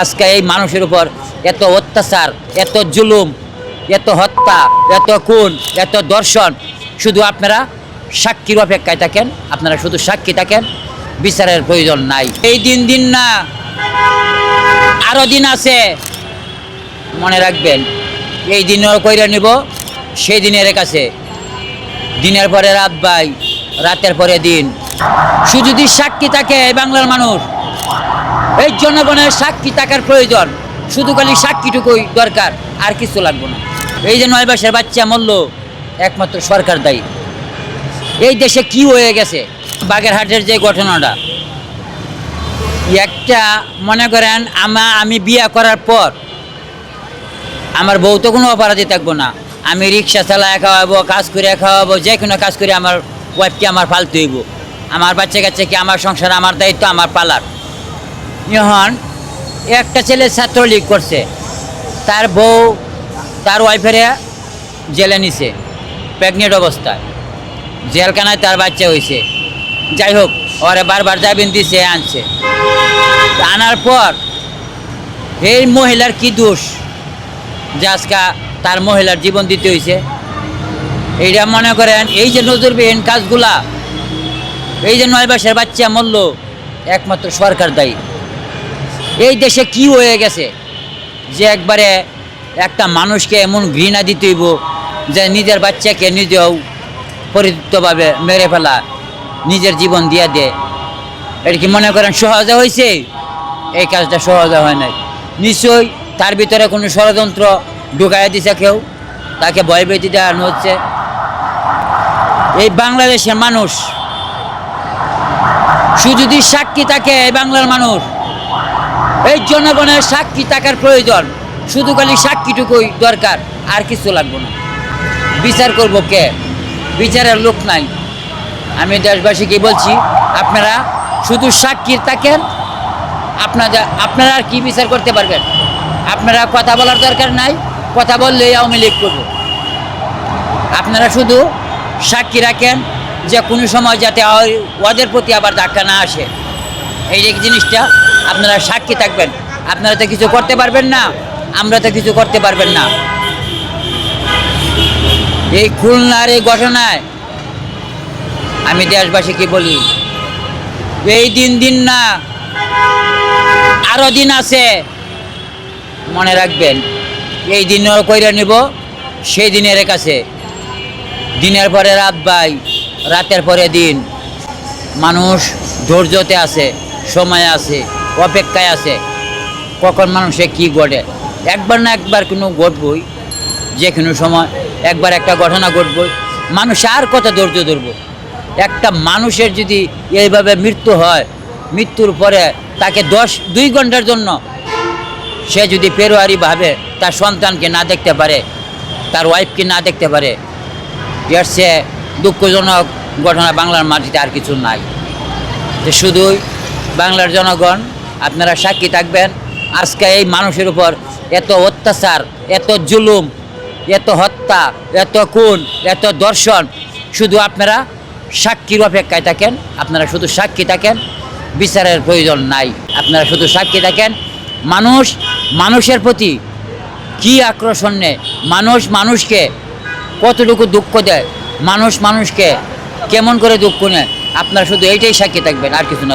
আজকে এই মানুষের উপর এত অত্যাচার, এত জুলুম, এত হত্যা, এত খুন, এত দর্শন, শুধু আপনারা সাক্ষীর অপেক্ষায় থাকেন, আপনারা শুধু সাক্ষী থাকেন, বিচারের প্রয়োজন নাই। এই দিন দিন না আরও দিন আছে, মনে রাখবেন, এই দিনও কইরা নিব, সেই দিনের কাছে। দিনের পরে রাত বাই রাতের পরে দিন। শুধু যদি সাক্ষী থাকে বাংলার মানুষ এই জনগণের সাক্ষী থাকার প্রয়োজন। শুধু খালি সাক্ষীটুকুই দরকার, আর কিছু লাগবে না। এই যে নয় মাসের বাচ্চা মূল্য একমাত্র সরকার দায়ী। এই দেশে কি হয়ে গেছে? বাগেরহাটের যে ঘটনাটা। একটা, মনে করেন, আমা আমি বিয়া করার পর, আমার বউ তো কোনো অপরাধী থাকব না। আমি রিক্সা চালায় খাওয়াবো, কাজ করে খাওয়াবো, যে কোনো কাজ করে আমার ওয়াইফকে আমার ফালতু হইব। আমার বাচ্চা কাচ্চাকে আমার সংসার, আমার দায়িত্ব, আমার পালার। এখন একটা ছেলে ছাত্রলীগ করছে। তার বউ, তার ওয়াইফেরে জেলে নিছে প্রেগনেন্ট অবস্থায়। জেলখানায় তার বাচ্চা হয়েছে যাই হোক, ওরে বারবার জামিন দিছে আনছে। আনার পর, এই মহিলার কি দোষ? যে আজকা তার মহিলার জীবন দিতে হয়েছে এইটা মনে করেন, এই যে নজরবিহীন কাজগুলা, এই যে নয় বাসের বাচ্চা মরল, একমাত্র সরকার দায়ী। এই দেশে কি হয়ে গেছে? যে একবারে একটা মানুষকে এমন ঘৃণা দিতে হইব যে নিজের বাচ্চাকে নিজেও পরিচিতভাবে মেরে ফেলা, নিজের জীবন দিয়ে দে। এটা কি মনে করেন সহজে হয়েছে? এই কাজটা সহজে হয় নাই। নিশ্চয়ই তার ভিতরে কোনো ষড়যন্ত্র ঢুকাইয়া দিছে কেউ, তাকে ভয় ভীতি দেওয়ানো হচ্ছে। এই বাংলাদেশের মানুষ যদি সাক্ষী থাকে এই বাংলার মানুষ এই জনগণের সাক্ষী থাকার প্রয়োজন। শুধু খালি সাক্ষীটুকুই দরকার, আর কিছু লাগবে না। বিচার করব কে? বিচারের লোক নাই। আমি দেশবাসীকে বলছি, আপনারা শুধু সাক্ষী থাকেন আপনাদের আপনারা আর কি বিচার করতে পারবেন? আপনারা কথা বলার দরকার নাই, কথা বললেই আওয়ামী লীগ করব। আপনারা শুধু সাক্ষী রাখেন, যে কোনো সময় যাতে ওদের প্রতি আবার ধাক্কা না আসে। এই জিনিসটা আপনারা সাক্ষী থাকবেন। আপনারা তো কিছু করতে পারবেন না, আমরা তো কিছু করতে পারবেন না। এই খুলনার এই ঘটনায় আমি দেশবাসীকে বলি, এই দিন দিন না আরও দিন আছে, মনে রাখবেন, এই দিনও কইরা নিব, সেই দিনের কাছে। দিনের পরে রাত বাই রাতের পরে দিন। মানুষ ধৈর্যতে আছে, সময় আছে। অপেক্ষায় আছে। কখন মানুষে কি ঘটে? একবার না একবার কোনো ঘটবই। যে কোনো সময় একবার একটা ঘটনা ঘটবই। মানুষ আর কত ধৈর্য ধরব? একটা মানুষের যদি এইভাবে মৃত্যু হয়, মৃত্যুর পরে তাকে দশ, দুই ঘণ্টার জন্য সে যদি পেরোয়ারি ভাবে তার সন্তানকে না দেখতে পারে, তার ওয়াইফকে না দেখতে পারে, এর সে দুঃখজনক ঘটনা বাংলার মাটিতে আর কিছু নাই। শুধুই বাংলার জনগণ আপনারা সাক্ষী থাকবেন। আজকে এই মানুষের উপর এত অত্যাচার, এত জুলুম, এত হত্যা, এত খুন, এত দর্শন শুধু আপনারা সাক্ষীর অপেক্ষায় থাকেন, আপনারা শুধু সাক্ষী থাকেন, বিচারের প্রয়োজন নাই। আপনারা শুধু সাক্ষী থাকেন, মানুষ, মানুষের প্রতি কি আকর্ষণ নেয়? মানুষ মানুষকে কতটুকু দুঃখ দেয়? মানুষ মানুষকে কেমন করে দুঃখ নেয়? আপনারা শুধু এইটাই সাক্ষী থাকবেন, আর কিছু না।